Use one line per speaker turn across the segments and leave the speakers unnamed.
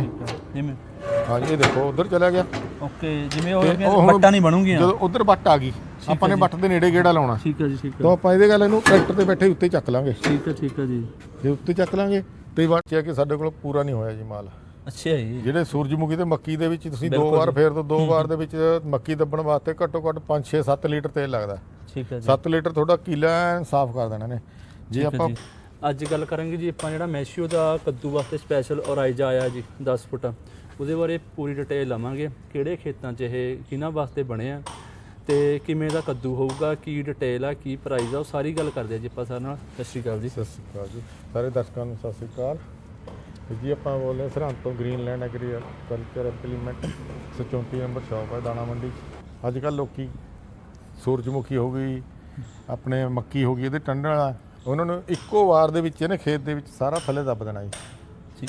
ਨੇ।
ਜਿਵੇਂ।
ਹਾਂ ਜੀ ਇਹ ਦੇਖੋ ਉਧਰ ਚਲਾ ਗਿਆ।
ਓਕੇ ਜਿਵੇਂ ਉਹ
ਤੇ ਉਹ ਹੁਣ
ਬੱਟਾਂ ਨਹੀਂ ਬਣੂਗੀਆਂ।
ਜਦੋਂ ਉਧਰ ਬੱਟ ਆ ਗਈ ਆਪਾਂ ਨੇ ਬੱਟ ਦੇ ਨੇੜੇ ਗੇੜਾ ਲਾਉਣਾ।
ਠੀਕ ਆ ਜੀ ਠੀਕ
ਤਾਂ ਆਪਾਂ ਇਹਦੇ ਗੱਲ ਇਹਨੂੰ ਟਰੈਕਟਰ ਤੇ ਬੈਠੇ ਉੱਤੇ ਚੱਕ ਲਾਂਗੇ।
ਠੀਕ ਆ ਠੀਕ ਆ ਜੀ।
ਜੇ ਉੱਤੇ ਚੱਕ ਲਾਂਗੇ ਤੇ ਬਚਿਆ ਕਿ ਸਾਡੇ ਕੋਲ ਪੂਰਾ ਨਹੀਂ ਹੋਇਆ ਜੀ ਮਾਲ।
ਅੱਛਾ ਜੀ।
ਜਿਹੜੇ ਸੂਰਜਮੁਖੀ ਤੇ ਮੱਕੀ ਦੇ ਵਿੱਚ ਤੁਸੀਂ ਦੋ ਵਾਰ। ਫੇਰ ਤੋਂ ਦੋ ਵਾਰ ਦੇ ਵਿੱਚ ਮੱਕੀ ਦੱਬਣ ਵਾਸਤੇ ਘੱਟੋ ਘੱਟ 5 6 7 ਲੀਟਰ ਤੇਲ ਲੱਗਦਾ।
ਠੀਕ ਆ ਜੀ।
7 ਲੀਟਰ ਤੁਹਾਡਾ ਕੀਲਾ ਐਨ ਸਾਫ਼ ਕਰ ਦੇਣਾ ਨੇ। ਜੇ ਆਪਾਂ
ਜੀ। ਅੱਜ ਗੱਲ ਕਰਾਂਗੇ ਜੀ ਆਪਾਂ ਜਿਹੜਾ ਮੈਸ਼ੀਓ ਦਾ ਕੱਦੂ ਵਾਸਤੇ ਸਪੈਸ਼ਲ ਔਰਾਈਜਾ ਆਇਆ ਜੀ 10 ਫੁੱਟ। ਉਹਦੇ ਬਾਰੇ ਪੂਰੀ ਡਿਟੇਲ ਲਵਾਂਗੇ, ਕਿਹੜੇ ਖੇਤਾਂ 'ਚ ਇਹ, ਕਿਹਨਾਂ ਵਾਸਤੇ ਬਣੇ ਆ ਤੇ ਕਿਵੇਂ ਦਾ ਕੱਦੂ ਹੋਊਗਾ, ਕੀ ਡਿਟੇਲ ਆ, ਕੀ ਪ੍ਰਾਈਸ ਆ, ਉਹ ਸਾਰੀ ਗੱਲ ਕਰਦੇ ਆ ਜੀ ਆਪਾਂ ਸਾਰਿਆਂ ਨਾਲ। ਸਤਿ ਸ਼੍ਰੀ ਅਕਾਲ ਜੀ।
ਸਤਿ ਸ਼੍ਰੀ ਅਕਾਲ ਜੀ। ਸਾਰੇ ਦਰਸ਼ਕਾਂ ਨੂੰ ਸਤਿ ਸ਼੍ਰੀ ਅਕਾਲ। ਜੀ ਆਪਾਂ ਬੋਲ ਰਹੇ ਸਰਹੰਦ ਤੋਂ Greenland agriculture implement 134 number shop ਹੈ ਦਾਣਾ ਮੰਡੀ। ਅੱਜ ਕੱਲ ਲੋਕੀ ਸੂਰਜਮੁਖੀ ਹੋ ਗਈ, ਆਪਣੇ ਮੱਕੀ ਹੋ ਗਈ, ਇਹਦੇ ਟੰਡਲ ਵਾਲਾ ਉਹਨਾਂ ਨੂੰ ਇੱਕੋ ਵਾਰ ਦੇ ਵਿੱਚ ਇਹਨੇ ਖੇਤ ਦੇ ਵਿੱਚ ਸਾਰਾ ਥੱਲੇ ਦੱਬ ਦੇਣਾ ਜੀ।
ਜੀ।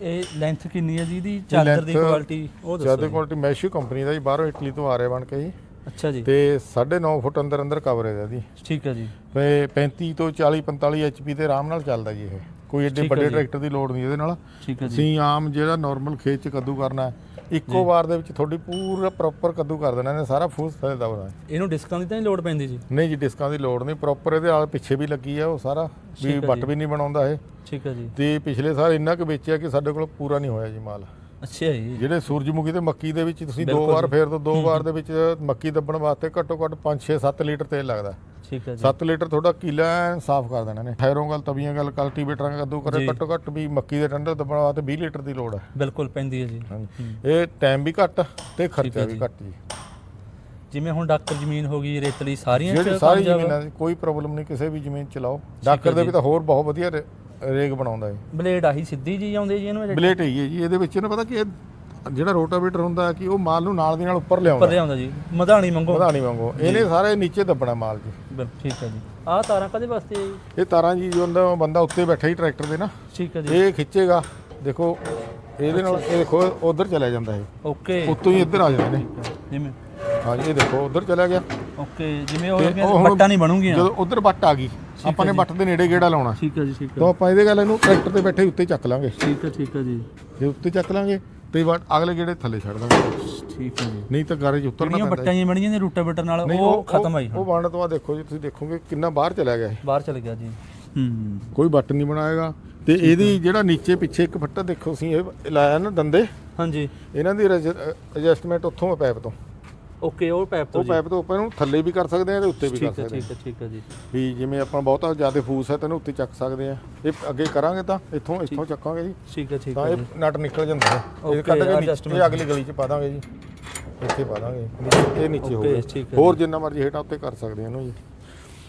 ਇਹ ਲੈਂਥ ਕਿੰਨੀ ਹੈ ਜੀ ਇਹਦੀ? ਚਾਦਰ ਦੀ ਕੁਆਲਿਟੀ ਉਹ ਦੱਸੋ
ਜ਼ਿਆਦਾ
ਜੀ।
ਕੁਆਲਿਟੀ ਮੈਸ਼ੂ ਕੰਪਨੀ ਦਾ ਜੀ ਬਾਹਰੋਂ ਇਟਲੀ ਤੋਂ ਆ ਰਿਹਾ ਬਣ ਕੇ ਜੀ।
ਅੱਛਾ ਜੀ।
ਤੇ 9.5 ਫੁੱਟ ਅੰਦਰ ਅੰਦਰ ਕਵਰੇਜ ਹੈ ਇਹਦੀ
ਠੀਕ ਹੈ ਜੀ।
ਤੇ 35 ਤੋਂ 40 45 ਐਚਪੀ ਤੇ ਆਰਾਮ ਨਾਲ ਚੱਲਦਾ ਜੀ ਇਹ। ਕੋਈ ਏਡੇ ਵੱਡੇ। ਟਰੈਕਟਰ ਦੀ ਲੋੜ ਨਹੀਂ ਇਹਦੇ ਨਾਲ।
ਠੀਕ ਹੈ ਜੀ।
ਅਸੀਂ ਆਮ ਜਿਹੜਾ ਨਾਰਮਲ ਖੇਤ ਚ ਕੱਦੂ ਕਰਨਾ ਇੱਕੋ ਵਾਰ ਦੇ ਵਿੱਚ ਤੁਹਾਡੀ ਪੂਰਾ ਪ੍ਰੋਪਰ ਕੱਦੂ ਕਰ ਦੇਣਾ ਇਹਨੇ ਸਾਰਾ ਫੂਸ ਥੱਲੇ ਦਬਣਾ
ਇਹਨੂੰ ਡਿਸਕਾਂ ਦੀ ਤਾਂ ਨਹੀਂ ਲੋੜ ਪੈਂਦੀ ਜੀ?
ਨਹੀਂ ਜੀ ਡਿਸਕਾਂ ਦੀ ਲੋੜ ਨਹੀਂ ਪ੍ਰੋਪਰ ਇਹਦੇ ਨਾਲ ਪਿੱਛੇ ਵੀ ਲੱਗੀ ਆ ਉਹ ਸਾਰਾ ਵੀ
ਜੀ।
ਵੀ ਨਹੀਂ ਬਣਾਉਂਦਾ ਇਹ।
ਠੀਕ ਹੈ ਜੀ।
ਤੇ ਪਿਛਲੇ ਸਾਲ ਇੰਨਾ ਕੁ ਵੇਚਿਆ ਕਿ ਸਾਡੇ ਕੋਲ ਪੂਰਾ ਨਹੀਂ ਹੋਇਆ ਜੀ ਮਾਲ।
ਅੱਛਾ ਜੀ।
ਜਿਹੜੇ ਸੂਰਜਮੁਖੀ ਤੇ ਮੱਕੀ ਦੇ ਵਿੱਚ ਤੁਸੀਂ ਦੋ ਵਾਰ। ਫੇਰ ਤੋਂ ਦੋ ਵਾਰ ਦੇ ਵਿੱਚ ਮੱਕੀ ਦੱਬਣ ਵਾਸਤੇ ਘੱਟੋ ਘੱਟ 5 6 7 ਲੀਟਰ ਤੇਲ ਲੱਗਦਾ।
ਠੀਕ ਹੈ ਜੀ।
7 ਲੀਟਰ ਤੁਹਾਡਾ ਕੀਲਾ ਸਾਫ਼ ਕਰ ਦੇਣਾ ਨੇ। ਥੈਰੋਂ ਗੱਲ ਤਵੀਆਂ ਗੱਲ ਕਲਟੀਵੇਟਰਾਂ ਦਾ ਕੱਦੂ ਕਰੇ
ਜੀ।
ਘੱਟੋ ਘੱਟ ਵੀ ਮੱਕੀ ਦੇ ਟੰਡਲ ਦੱਬਣ ਵਾਸਤੇ 20 ਲੀਟਰ ਦੀ ਲੋੜ ਹੈ।
ਬਿਲਕੁਲ ਪੈਂਦੀ ਹੈ ਜੀ।
ਹਾਂਜੀ। ਇਹ ਟਾਈਮ ਵੀ ਘੱਟ ਤੇ ਖਰਚਾ ਵੀ। ਘੱਟ ਜੀ।
ਜਿਵੇਂ ਹੁਣ ਡਾਕਟਰ ਜ਼ਮੀਨ ਹੋ ਗਈ ਰੇਤਲੀ ਸਾਰੀਆਂ ਚ
ਜਿਹੜੀ ਸਾਰੀ
ਕਾਮਯਾਬ?
ਜ਼ਮੀਨਾਂ ਦੀ ਕੋਈ ਪ੍ਰੋਬਲਮ ਨਹੀਂ ਕਿਸੇ ਵੀ ਜ਼ਮੀਨ ਚ ਲਾਓ। ਡਾਕਰ ਦੇ। ਵੀ ਤਾਂ ਹੋਰ ਬਹੁਤ ਵਧੀਆ ਰੇ- ਰੇਗ ਬਣਾਉਂਦਾ ਹੈ
ਬਲੇਡ ਆਹੀ ਸਿੱਧੀ ਜੀ ਆਉਂਦੇ ਜੀ ਇਹਨੂੰ? ਇਹ
ਬਲੇਟ ਹੀ ਹੈ ਜੀ ਇਹਦੇ ਵਿੱਚ ਨਾ ਪਤਾ ਕਿ ਇਹ ਜਿਹੜਾ ਰੋਟਾਵੇਟਰ ਹੁੰਦਾ ਕਿ ਉਹ ਮਾਲ ਨੂੰ ਨਾਲ ਦੀ ਨਾਲ ਉੱਪਰ
ਉੱਪਰ
ਲਿਆਉਂਦਾ
ਲਿਆਉਂਦਾ ਜੀ। ਮਧਾਣੀ ਮੰਗੋ
ਵਧਾਣੀ ਵਾਂਗੂ। ਇਹਨੇ ਸਾਰੇ ਨੀਚੇ ਦੱਬਣਾ ਮਾਲ ਜੀ।
ਬਿਲ- ਠੀਕ ਹੈ ਜੀ। ਆਹ ਤਾਰਾਂ ਕਦੇ ਵਾਸਤੇ ਆ ਜੀ?
ਇਹ ਤਾਰਾਂ ਜੀ ਜਦੋਂ ਬੰਦਾ ਉੱਤੇ ਬੈਠਾ ਹੀ ਟਰੈਕਟਰ ਦੇ ਨਾ।
ਠੀਕ ਹੈ ਜੀ।
ਇਹ ਖਿੱਚੇਗਾ। ਦੇਖੋ ਇਹਦੇ ਨਾਲ ਇਹ ਦੇਖੋ ਉਧਰ ਚਲਾ ਜਾਂਦਾ ਇਹ।
ਓਕੇ।
ਉੱਤੋਂ ਹੀ ਇੱਧਰ ਆ ਜਾਂਦੇ ਨੇ।
ਜਿਵੇਂ
ਹਾਂਜੀ ਇਹ ਦੇਖੋ ਉਧਰ ਚਲਾ ਗਿਆ।
ਓਕੇ ਜਿਵੇਂ ਉਹ
ਤੇ ਉਹ ਹੁਣ
ਬੱਟਾਂ ਨਹੀਂ ਬਣੂਗੀਆਂ।
ਜਦੋਂ ਉਧਰ ਬੱਟ ਆ ਗਈ ਆਪਾਂ ਨੇ ਬੱਟ ਦੇ ਨੇੜੇ ਗੇੜਾ ਲਾਉਣਾ।
ਠੀਕ ਹੈ ਜੀ ਠੀਕ
ਤਾਂ
ਹੈ
ਆਪਾਂ ਇਹਦੇ ਗੱਲ ਇਹਨੂੰ ਟਰੈਕਟਰ ਤੇ ਬੈਠੇ ਉੱਤੇ ਚੱਕ ਲਾਂਗੇ।
ਠੀਕ ਹੈ ਠੀਕ ਹੈ ਜੀ।
ਜੇ ਉੱਤੇ ਚੱਕ ਲਾਂਗੇ ਤੇ ਬਾਅਦ ਅਗਲੇ ਗੇੜੇ ਥੱਲੇ ਛੱਡ ਦਾਂਗੇ
ਠੀਕ ਹੈ ਜੀ।
ਨਹੀਂ ਤਾਂ ਗਾਰੇ 'ਚ ਉਤਰਨਾ
ਜਿਹੜੀਆਂ
ਪੈਂਦਾ
ਬੱਟਾਂ ਜਿਹੀਆਂ ਬਣੀਆਂ ਨੇ ਰੂਟਾਵੇਟਰ ਨਾਲ
ਨਹੀਂ,
ਉਹ ਖਤਮ ਆਈ
ਉਹ ਬਣਨ ਤੋਂ ਬਾਅਦ ਦੇਖੋ ਜੀ ਤੁਸੀਂ ਦੇਖੋਗੇ ਕਿੰਨਾ ਬਾਹਰ ਚਲਾ ਗਿਆ ਇਹ।
ਬਾਹਰ ਚਲ ਗਿਆ ਜੀ। ਹੂੰ।
ਕੋਈ ਬੱਟ ਨਹੀਂ ਬਣਾਏਗਾ। ਤੇ ਇਹਦੀ ਜਿਹੜਾ ਨੀਚੇ ਪਿੱਛੇ ਇੱਕ ਫੱਟਾ ਦੇਖੋ ਅਸੀਂ ਇਹ ਲਾਇਆ ਨਾ ਦੰਦੇ।
ਹਾਂਜੀ।
ਇਹਨਾਂ ਦੀ ਐਡਜਸਟਮੈਂਟ ਉੱਥੋਂ ਪੈਪ ਤੋਂ।
ਓਕੇ ਉਹ ਪੈਪ ਤੋਂ
ਉਹ
ਜੀ।
ਪੈਪ ਤੋਂ ਉੱਪਰ ਨੂੰ ਥੱਲੇ ਵੀ ਕਰ ਸਕਦੇ ਆ ਤੇ ਉੱਤੇ ਵੀ ਕਰ
ਠੀਕ ਹੈ
ਸਕਦੇ ਆ
ਠੀਕ ਹੈ। ਠੀਕ ਹੈ ਜੀ।
ਵੀ ਜਿਵੇਂ ਆਪਾਂ ਬਹੁਤਾ ਜ਼ਿਆਦਾ ਫੂਸ ਹੈ ਤੈਨੂੰ ਉੱਤੇ ਚੱਕ ਸਕਦੇ ਆ ਇਹ ਅੱਗੇ ਕਰਾਂਗੇ ਤਾਂ ਇੱਥੋਂ ਇੱਥੋਂ ਚੱਕਾਂਗੇ ਜੀ।
ਠੀਕ ਹੈ ਠੀਕ
ਤਾਂ
ਹੈ
ਇਹ
ਜੀ।
ਨਟ ਨਿਕਲ ਜਾਂਦਾ ਹੈ। ਇਹ ਕੱਢ ਕੇ ਨੀਚੇ-
adjustment।
ਇਹ ਅਗਲੀ ਗਲੀ 'ਚ ਪਾ ਦਾਂਗੇ ਜੀ। ਇੱਥੇ ਪਾ ਦਾਂਗੇ। ਨੀਚੇ- ਇਹ ਨੀਚੇ
Okay,
ਹੋਊਗਾ
ਠੀਕ ਹੈ
ਹੋਰ ਜਿੰਨਾ ਮਰਜ਼ੀ ਹੇਠਾਂ ਉੱਤੇ ਕਰ ਸਕਦੇ ਆ ਇਹਨੂੰ ਜੀ।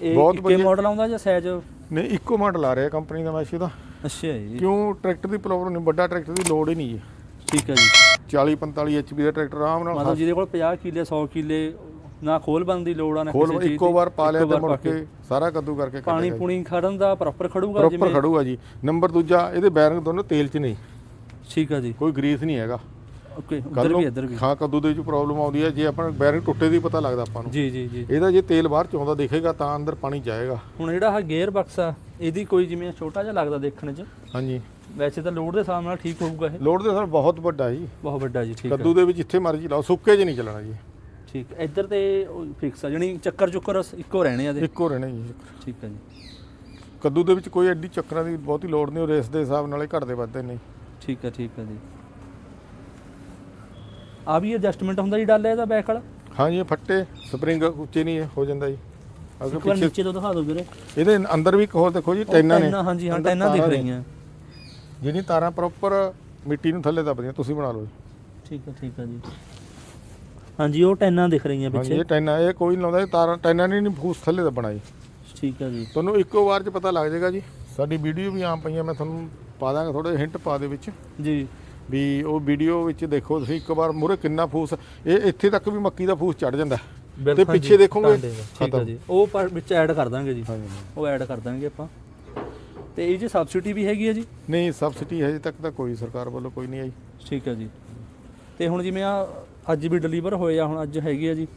ਇਹ
ਬਹੁਤ
ਇੱਕੇ
ਵਧੀਆ।
ਮਾਡਲ ਆਉਂਦਾ ਜਾਂ ਸਾਈਜ਼
ਨਹੀਂ ਇੱਕੋ ਮਾਡਲ ਆ ਰਿਹਾ ਕੰਪਨੀ ਦਾ ਮੈਸ਼ੀ ਦਾ।
ਅੱਛਾ ਜੀ।
ਕਿਉਂ? ਟਰੈਕਟਰ ਦੀ ਪ੍ਰੋਬਲਮ ਨਹੀਂ ਵੱਡਾ ਟਰੈਕਟਰ ਦੀ ਲੋੜ ਹੀ ਨਹੀਂ ਜੀ।
ਠੀਕ ਹੈ ਜੀ।
40 45 ਐਚਪੀ ਦਾ ਟਰੈਕਟਰ ਆਰਾਮ ਨਾਲ
ਮਤਲਬ ਜਿਹਦੇ ਕੋਲ 50 ਕਿੱਲੇ 100 ਕਿੱਲੇ ਨਾ ਖੋਲ ਬੰਦ ਦੀ ਲੋੜ ਆ ਨਾ
ਖੋਲ ਇੱਕੋ ਵਾਰ ਪਾ ਲਿਆ ਤੇ ਮੁੜ
ਕੇ।
ਸਾਰਾ ਕੱਦੂ ਕਰਕੇ
ਪਾਣੀ ਪੂਣੀ ਖੜਨ ਦਾ ਪ੍ਰੋਪਰ ਖੜੂਗਾ
ਪ੍ਰੋਪਰ ਖੜੂਗਾ ਜੀ। ਨੰਬਰ ਦੂਜਾ ਇਹਦੇ ਬੈਰਿੰਗ ਦੋਨੋਂ ਤੇਲ 'ਚ ਨਹੀਂ
ਠੀਕ ਹੈ ਜੀ।
ਕੋਈ ਗਰੀਸ ਨਹੀਂ ਹੈਗਾ।
ਓਕੇ ਉਧਰ ਵੀ ਇੱਧਰ ਵੀ।
ਹਾਂ ਕੱਦੂ ਦੇ ਵਿੱਚ ਪ੍ਰੋਬਲਮ ਆਉਂਦੀ ਹੈ। ਜੇ ਆਪਣਾ ਬੈਰਿੰਗ ਟੁੱਟੇ ਦੀ ਪਤਾ ਲੱਗਦਾ ਆਪਾਂ ਨੂੰ।
ਜੀ ਜੀ ਜੀ।
ਇਹਦਾ ਜੇ ਤੇਲ ਬਾਹਰ ਚ ਆਉਂਦਾ ਦਿਖੇਗਾ ਤਾਂ ਅੰਦਰ ਪਾਣੀ ਜਾਏਗਾ।
ਹੁਣ ਜਿਹੜਾ ਆ ਗੇਅਰ ਬਕਸ ਆ ਇਹਦੀ ਕੋਈ ਜਿਵੇਂ ਛੋਟਾ ਜਿਹਾ ਲੱਗਦਾ ਦੇਖਣ 'ਚ?
ਹਾਂਜੀ।
ਵੈਸੇ ਤਾਂ ਲੋਡ ਦੇ ਹਿਸਾਬ ਨਾਲ ਠੀਕ ਹੋਊਗਾ ਇਹ।
ਲੋਡ ਦੇ ਸਰ ਬਹੁਤ ਵੱਡਾ ਜੀ।
ਬਹੁਤ ਵੱਡਾ ਜੀ ਠੀਕ ਹੈ।
ਕੱਦੂ ਦੇ ਵਿੱਚ ਜਿੱਥੇ ਮਰਜ਼ੀ ਲਾਓ ਸੁੱਕੇ 'ਚ ਨਹੀਂ ਚੱਲਣਾ ਜੀ।
ਠੀਕ ਹੈ। ਇੱਧਰ ਤੇ ਫਿਕਸ ਆ ਜਣੀ ਚੱਕਰ ਚੁੱਕਰ ਇੱਕੋ ਰਹਿਣੇ ਆ ਦੇ
ਇੱਕੋ ਰਹਿਣਾ ਜੀ
ਠੀਕ ਹੈ ਜੀ।
ਕੱਦੂ ਦੇ ਵਿੱਚ ਕੋਈ ਐਡੀ ਚੱਕਰਾਂ ਦੀ ਬਹੁਤੀ ਲੋੜ ਨਹੀਂ ਉਹ ਰੇਸ ਦੇ ਹਿਸਾਬ ਨਾਲ ਹੀ ਘਟਦੇ ਵੱਧਦੇ ਨਹੀਂ
ਠੀਕ ਹੈ ਠੀਕ ਹੈ ਜੀ। ਆ ਵੀ ਐਡਜਸਟਮੈਂਟ ਹੁੰਦਾ ਜੀ ਡਾਲੇ ਦਾ ਬੈਕ ਵਾਲਾ?
ਹਾਂਜੀ ਇਹ ਫੱਟੇ ਸਪਰਿੰਗ ਉੱਚੇ ਨਹੀਂ ਹੋ ਜਾਂਦਾ ਜੀ। ਅੱਗੇ
ਇੱਕ ਵਾਰ
ਪਿੱਛੇ
ਨੀਚੇ ਤੋਂ ਦਿਖਾ ਦਿਓ ਵੀਰੇ।
ਇਹਦੇ ਅੰਦਰ ਵੀ ਇੱਕ ਹੋਰ ਦੇਖੋ ਜੀ ਟੈਨਾਂ ਨੇ।
ਟੈਨਾਂ, ਹਾਂਜੀ ਹਾਂ
ਅੰਦਰ
ਟੈਨਾਂ ਦਿਖ
ਤਾਰਾਂ।
ਰਹੀਆਂ।
ਜਿਹੜੀ ਤਾਰਾਂ ਪ੍ਰੋਪਰ ਮਿੱਟੀ ਨੂੰ ਥੱਲੇ ਦੱਬਦੀਆਂ ਤੁਸੀਂ ਬਣਾ ਲਓ ਜੀ।
ਠੀਕ ਹੈ ਠੀਕ ਹੈ ਜੀ। ਹਾਂਜੀ ਉਹ ਟੈਨਾਂ ਦਿਖ ਰਹੀਆਂ
ਹਾਂਜੀ
ਪਿੱਛੇ।
ਇਹ ਟੈਨਾਂ ਇਹ ਕੋਈ ਨਹੀਂ ਲਾਉਂਦਾ ਇਹ ਤਾਰਾਂ ਟੈਨਾਂ ਨਹੀਂ ਫੂਸ ਥੱਲੇ ਦੱਬਣਾ ਜੀ।
ਠੀਕ ਹੈ ਜੀ।
ਤੁਹਾਨੂੰ ਇੱਕੋ ਵਾਰ 'ਚ ਪਤਾ ਲੱਗ ਜਾਏਗਾ ਜੀ। ਸਾਡੀ ਵੀਡੀਓ ਵੀ ਆਮ ਪਈਆਂ ਮੈਂ ਤੁਹਾਨੂੰ ਪਾ ਦਾਂਗਾ ਥੋੜੇ ਹਿੰਟ ਪਾ ਦੇ ਵਿੱਚ।
ਜੀ।
ਵੀ ਉਹ ਵੀਡੀਓ ਵਿੱਚ ਦੇਖੋ ਤੁਸੀਂ ਇੱਕ ਵਾਰ ਮੂਰੇ ਕਿੰਨਾ ਫੂਸ ਇਹ ਇੱਥੇ ਤੱਕ ਵੀ ਮੱਕੀ ਦਾ ਫੂਸ ਚੜ ਜਾਂਦਾ। ਤੇ ਪਿੱਛੇ
ਜੀ,
ਦੇਖੋਗੇ
ਟਾਂਡੇ ਦਾ, ਠੀਕ ਹੈ
ਖਤਮ।
ਜੀ। ਉਹ ਪਰ ਵਿੱਚ ਐਡ ਕਰ ਦਾਂਗੇ ਜੀ।
ਹਾਂਜੀ।
ਉਹ ਐਡ ਕਰ ਦਾਂਗੇ ਆਪਾਂ। ਤੇ ਇਹ ਜੀ ਸਬਸਿਡੀ ਵੀ ਹੈਗੀ ਹੈ ਜੀ?
ਨਹੀਂ ਸਬਸਿਡੀ ਹਜੇ ਤੱਕ ਤਾਂ ਕੋਈ ਸਰਕਾਰ ਵੱਲੋਂ ਕੋਈ ਨਹੀਂ ਆਈ।
ਠੀਕ ਹੈ ਜੀ। ਤੇ ਹੁਣ ਜਿਵੇਂ ਆ ਅੱਜ ਵੀ ਡਿਲੀਵਰ ਹੋਏ ਆ ਹੁਣ ਅੱਜ ਹੈਗੀ ਆ ਜੀ।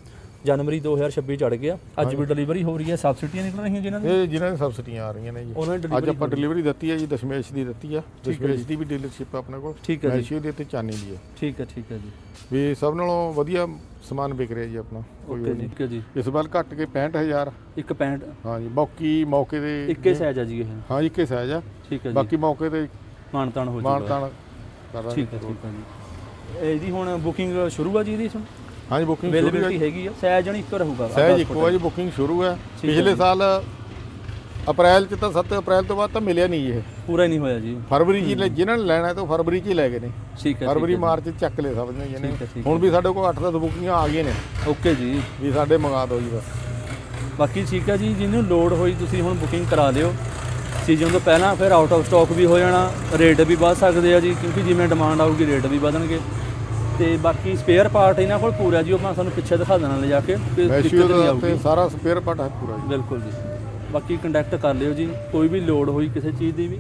ਜਨਵਰੀ 2026 ਚੜ ਗਿਆ। ਅੱਜ ਵੀ ਡਿਲੀਵਰੀ ਹੋ ਰਹੀ ਹੈ ਸਬਸਿਡੀਆਂ ਨਿਕਲ ਰਹੀਆਂ ਜਿਨ੍ਹਾਂ ਦੀ
ਇਹ ਜਿਨ੍ਹਾਂ ਦੀ ਸਬਸਿਡੀਆਂ ਆ ਰਹੀਆਂ ਨੇ ਜੀ।
ਉਹਨਾਂ ਦੀ
ਅੱਜ ਆਪਾਂ ਡਿਲੀਵਰੀ ਦਿੱਤੀ ਹੈ ਜੀ ਦਸ਼ਮੇਸ਼ ਦੀ ਦਿੱਤੀ ਆ। ਦਸ਼ਮੇਸ਼। ਦੀ ਵੀ ਡੀਲਰਸ਼ਿਪ ਆਪਣੇ ਕੋਲ।
ਠੀਕ ਹੈ ਜੀ।
ਦੀ ਤੇ ਚਾਨੀ ਦੀ ਹੈ
ਠੀਕ ਹੈ ਠੀਕ ਹੈ ਜੀ।
ਵੀ ਸਭ ਨਾਲੋਂ ਵਧੀਆ ਸਮਾਨ ਵਿਕ ਰਿਹਾ ਜੀ ਆਪਣਾ। ਕੋਈ
ਠੀਕ ਹੈ ਜੀ।
ਇਸ ਵਾਰ ਘੱਟ ਕੇ 65000
ਇੱਕ ਪੈਂਟ
ਹਾਂ ਜੀ ਬਾਕੀ ਮੌਕੇ ਦੇ
ਇੱਕੇ ਸਾਈਜ਼ ਆ ਜੀ ਇਹ।
ਹਾਂ ਇੱਕੇ ਸਾਈਜ਼ ਆ।
ਠੀਕ ਹੈ ਜੀ।
ਬਾਕੀ ਮੌਕੇ ਤੇ
ਮਾਨਤਾਨ ਹੋ
ਮਾਨ
ਜਾਊਗਾ।
ਤਾਨ ਕਰਾਂਗੇ
ਠੀਕ ਹੈ ਠੀਕ ਹੈ ਜੀ। ਇਹਦੀ ਹੁਣ ਬੁਕਿੰਗ ਸ਼ੁਰੂ ਆ ਜੀ ਇਹਦੀ ਹੁਣ
ਹਾਂ ਜੀ ਬੁਕਿੰਗ ਸ਼ੁਰੂ ਹੈ
ਅਵੇਲੇਬਿਲਟੀ ਹੈਗੀ ਆ। ਸਾਈਜ਼ ਜਣੀ ਇੱਕ ਰਹੂਗਾ।
ਸਹਿਜ ਇੱਕੋ ਹੈ ਜੀ ਬੁਕਿੰਗ ਸ਼ੁਰੂ ਹੈ।
ਠੀਕ ਹੈ
ਪਿਛਲੇ
ਜੀ।
ਸਾਲ ਅਪ੍ਰੈਲ ਚ ਤਾਂ 7 ਅਪ੍ਰੈਲ ਤੋਂ ਬਾਅਦ ਤਾਂ ਮਿਲਿਆ ਨਹੀਂ ਇਹ।
ਪੂਰਾ ਹੀ ਨਹੀਂ ਹੋਇਆ ਜੀ।
ਫਰਵਰੀ ਚ ਹੀ ਲੈ- ਜਿਨ੍ਹਾਂ ਨੇ ਲੈਣਾ ਹੈ ਤਾਂ ਉਹ ਫਰਵਰੀ ਚ ਹੀ ਲੈ ਗਏ ਨੇ।
ਠੀਕ ਹੈ
ਫਰਵਰੀ
ਹੈ।
ਮਾਰਚ ਚ ਚੱਕ ਲੈ ਸਮਝਦੇ
ਠੀਕ ਹੈ, ਠੀਕ
ਹੁਣ ਵੀ ਸਾਡੇ ਕੋਲ 8-10 ਬੁਕਿੰਗਾਂ ਆ ਗਈਆਂ ਨੇ।
ਓਕੇ ਜੀ।
ਵੀ ਸਾਡੇ ਮੰਗਾ ਦਿਓ ਜੀ ਬਸ।
ਬਾਕੀ ਠੀਕ ਹੈ ਜੀ ਜਿਹਨੂੰ ਲੋਡ ਹੋਈ ਤੁਸੀਂ ਹੁਣ ਬੁਕਿੰਗ ਕਰਾ ਲਿਓ। ਸੀਜ਼ਨ ਤੋਂ ਪਹਿਲਾਂ ਫਿਰ ਆਊਟ ਆਫ ਸਟਾਕ ਵੀ ਹੋ ਜਾਣਾ। ਰੇਟ ਵੀ ਵੱਧ ਸਕਦੇ ਆ ਜੀ ਕਿਉਂਕਿ ਜਿਵੇਂ ਡਿਮਾਂਡ ਆਊਗੀ ਰੇਟ ਵੀ ਵਧਣਗੇ। ਤੇ ਬਾਕੀ ਸਪੇਅਰ ਪਾਰਟ ਇਹਨਾਂ ਕੋਲ ਪੂਰਾ ਜੀ ਉਹ ਮੈਂ ਤੁਹਾਨੂੰ ਪਿੱਛੇ ਦਿਖਾ ਦੇਣਾ ਲੈ ਜਾ ਕੇ ਕਿ ਦਿੱਕਤ ਨਹੀਂ ਆਊਗੀ।
ਤੇ ਸਾਰਾ ਸਪੇਅਰ ਪਾਰਟ ਹੈ ਪੂਰਾ ਜੀ।
ਬਿਲਕੁਲ ਜੀ। ਬਾਕੀ ਕੰਟੈਕਟ ਕਰ ਲਿਓ ਜੀ ਕੋਈ ਵੀ ਲੋਡ ਹੋਈ ਕਿਸੇ ਚੀਜ਼ ਦੀ ਵੀ।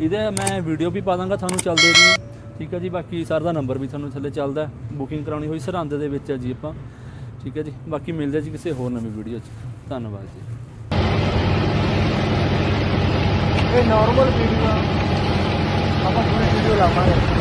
ਇਹਦੇ ਮੈਂ ਵੀਡੀਓ ਵੀ ਪਾ ਦਾਂਗਾ ਤੁਹਾਨੂੰ ਚੱਲਦੇ ਦੀ ਠੀਕ ਹੈ ਜੀ ਬਾਕੀ ਸਰ ਦਾ ਨੰਬਰ ਵੀ ਤੁਹਾਨੂੰ ਥੱਲੇ ਚੱਲਦਾ ਬੁਕਿੰਗ ਕਰਾਉਣੀ ਹੋਈ ਸਰਹੰਦ ਦੇ ਵਿੱਚ ਹੈ ਜੀ ਆਪਾਂ। ਠੀਕ ਹੈ ਜੀ ਬਾਕੀ ਮਿਲਦੇ ਜੀ ਕਿਸੇ ਹੋਰ ਨਵੀਂ ਵੀਡੀਓ 'ਚ। ਧੰਨਵਾਦ ਜੀ।
ਇਹ ਨਾਰਮਲ ਵੀਡੀਓ ਆਪਾਂ ਥੋੜੀ ਵੀਡੀਓ ਲਾਵਾਂਗੇ।